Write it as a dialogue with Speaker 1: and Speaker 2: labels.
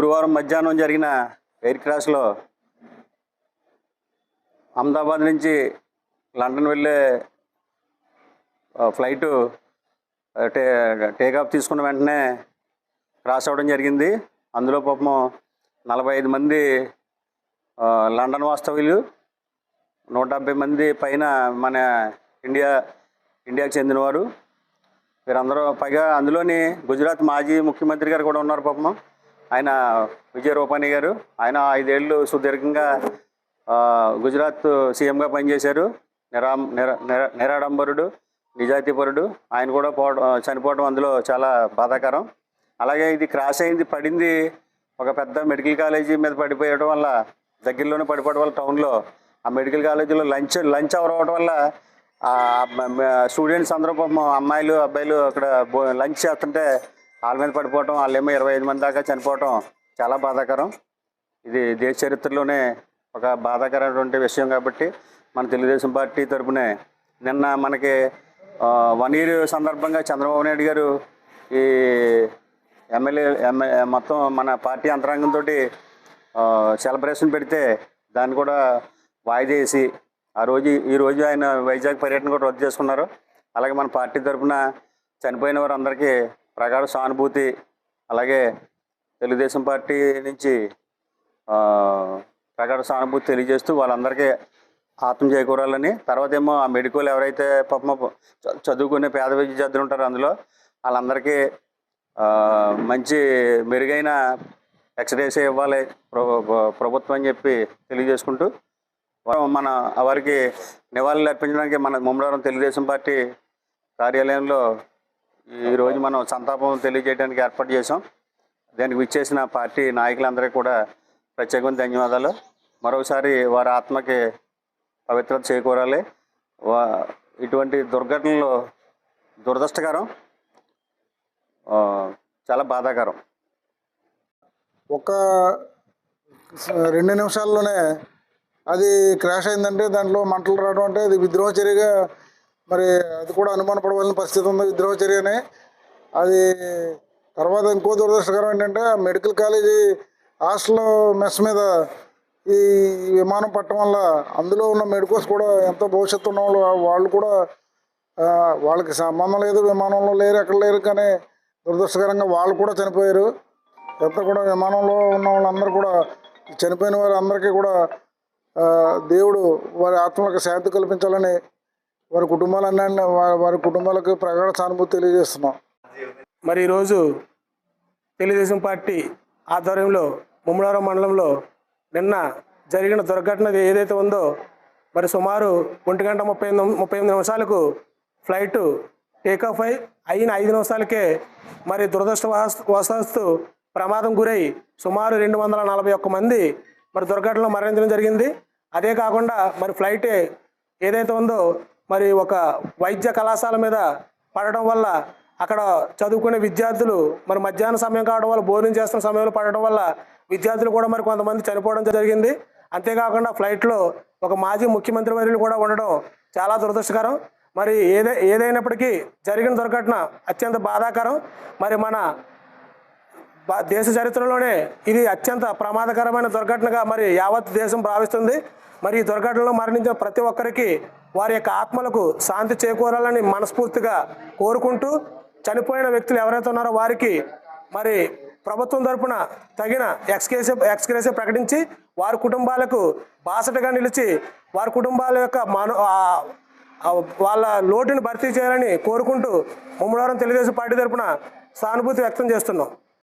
Speaker 1: గురువారం మధ్యాహ్నం జరిగిన ఎయిర్ క్రాష్లో అహ్మదాబాద్ నుంచి లండన్ వెళ్ళే ఫ్లైటు టే టేకాఫ్ తీసుకున్న వెంటనే క్రాస్ అవ్వడం జరిగింది. అందులో పాపం నలభై ఐదు మంది లండన్ వాస్తవ్యులు నూట డెబ్బై మంది పైన మన ఇండియా ఇండియాకి చెందినవారు. వీరందరూ పైగా అందులోని గుజరాత్ మాజీ ముఖ్యమంత్రి గారు కూడా ఉన్నారు పాపం. ఆయన విజయ రూపాణి గారు. ఆయన ఐదేళ్ళు సుదీర్ఘంగా గుజరాత్ సీఎంగా పనిచేశారు. నిరా నిరాడంబరుడు నిజాయితీపరుడు. ఆయన కూడా పోవడం చనిపోవడం అందులో చాలా బాధాకరం. అలాగే ఇది క్రాష్ అయింది పడింది ఒక పెద్ద మెడికల్ కాలేజీ మీద పడిపోయడం వల్ల దగ్గరలోనే పడిపోవడం వల్ల టౌన్లో. ఆ మెడికల్ కాలేజీలో లంచ్ లంచ్ అవర్ అవ్వడం వల్ల స్టూడెంట్స్ అందరూ అమ్మాయిలు అబ్బాయిలు అక్కడ లంచ్ చేస్తుంటే వాళ్ళ మీద పడిపోవటం వాళ్ళేమో ఇరవై ఐదు మంది దాకా చనిపోవటం చాలా బాధాకరం. ఇది దేశ చరిత్రలోనే ఒక బాధాకరమైనటువంటి విషయం కాబట్టి మన తెలుగుదేశం పార్టీ తరపునే నిన్న మనకి వన్ ఇయర్ సందర్భంగా చంద్రబాబు నాయుడు గారు ఈ ఎమ్మెల్యే మొత్తం మన పార్టీ అంతరంగంతో సెలబ్రేషన్ పెడితే దాన్ని కూడా వాయిదా వేసి ఆ రోజు ఈ రోజు ఆయన వైజాగ్ పర్యటన కూడా రద్దు చేసుకున్నారు. అలాగే మన పార్టీ తరఫున చనిపోయిన వారందరికీ ప్రగాఢ సానుభూతి అలాగే తెలుగుదేశం పార్టీ నుంచి ప్రగాఢ సానుభూతి తెలియజేస్తూ వాళ్ళందరికీ ఆత్మ చేకూరాలని తర్వాత ఏమో ఆ మెడికల్ ఎవరైతే పాపం చదువుకునే పేద విద్యార్థులు ఉంటారో అందులో వాళ్ళందరికీ మంచి మెరుగైన ఎక్స్రేస్ ఇవ్వాలి ప్ర- ప్రభుత్వం అని చెప్పి తెలియజేసుకుంటూ మన వారికి నివాళులు అర్పించడానికి మన ముమ్మడివరం తెలుగుదేశం పార్టీ కార్యాలయంలో ఈరోజు మనం సంతాపం తెలియజేయడానికి ఏర్పాటు చేసాం దానికి విచ్చేసిన పార్టీ నాయకులందరికీ కూడా ప్రత్యేకమైన ధన్యవాదాలు. మరోసారి వారి ఆత్మకి పవిత్రత చేకూరాలి. వా ఇటువంటి దుర్ఘటనలు దురదృష్టకరం చాలా బాధాకరం.
Speaker 2: ఒక రెండు నిమిషాల్లోనే అది క్రాష్ అయిందంటే దాంట్లో మంటలు రావడం అంటే అది విద్రోహ చర్యగా మరి అది కూడా అనుమానపడవలసిన పరిస్థితి ఉంది విద్రోహ చర్యనే. అది తర్వాత ఇంకో దురదృష్టకరం ఏంటంటే ఆ మెడికల్ కాలేజీ హాస్టల్ మెస్ మీద ఈ విమానం పట్టడం వల్ల అందులో ఉన్న మెడికోస్ కూడా ఎంతో భవిష్యత్తు ఉన్న వాళ్ళు వాళ్ళు కూడా వాళ్ళకి సంబంధం లేదు విమానంలో లేరు ఎక్కడ లేరు కానీ దురదృష్టకరంగా వాళ్ళు కూడా చనిపోయారు. ఎంత కూడా విమానంలో ఉన్న వాళ్ళందరూ కూడా చనిపోయిన వారందరికీ కూడా దేవుడు వారి ఆత్మలకు శాంతి కల్పించాలని వారి కుటుంబాలన్నీ వారి వారి కుటుంబాలకు ప్రగాఢ సానుభూతి తెలియజేస్తున్నాం.
Speaker 3: మరి ఈరోజు తెలుగుదేశం పార్టీ ఆధ్వర్యంలో ముమ్మడివరం మండలంలో నిన్న జరిగిన దుర్ఘటన ఏదైతే ఉందో మరి సుమారు ఒంటి గంట ముప్పై ఎనిమిది ముప్పై ఎనిమిది నిమిషాలకు ఫ్లైట్ టేకాఫ్ అయి అయిన ఐదు నిమిషాలకే మరి దురదృష్టవశాస్తు ప్రమాదం గురై సుమారు రెండు వందల నలభై ఒక్క మంది మరి దుర్ఘటనలో మరణించడం జరిగింది. అదే కాకుండా మరి ఫ్లైట్ ఏదైతే ఉందో మరి ఒక వైద్య కళాశాల మీద పడడం వల్ల అక్కడ చదువుకునే విద్యార్థులు మరి మధ్యాహ్న సమయం కావడం వల్ల భోజనం చేస్తున్న సమయంలో పడడం వల్ల విద్యార్థులు కూడా మరి కొంతమంది చనిపోవడం జరిగింది. అంతేకాకుండా ఫ్లైట్లో ఒక మాజీ ముఖ్యమంత్రి వర్యులు కూడా ఉండడం చాలా దురదృష్టకరం. మరి ఏదై ఏదైనప్పటికీ జరిగిన దుర్ఘటన అత్యంత బాధాకరం. మరి మన దేశ చరిత్రలోనే ఇది అత్యంత ప్రమాదకరమైన దుర్ఘటనగా మరి యావత్ దేశం భావిస్తుంది. మరి ఈ దుర్ఘటనలో మరణించిన ప్రతి ఒక్కరికి వారి యొక్క ఆత్మలకు శాంతి చేకూరాలని మనస్ఫూర్తిగా కోరుకుంటూ చనిపోయిన వ్యక్తులు ఎవరైతే ఉన్నారో వారికి మరి ప్రభుత్వం తరపున తగిన ఎక్స్కేసే ఎక్స్గ్రేసే ప్రకటించి వారి కుటుంబాలకు బాసటగా నిలిచి వారి కుటుంబాల యొక్క మను వాళ్ళ లోటుని భర్తీ చేయాలని కోరుకుంటూ ముమ్మడివారం తెలుగుదేశం పార్టీ తరపున సానుభూతి వ్యక్తం చేస్తున్నాం.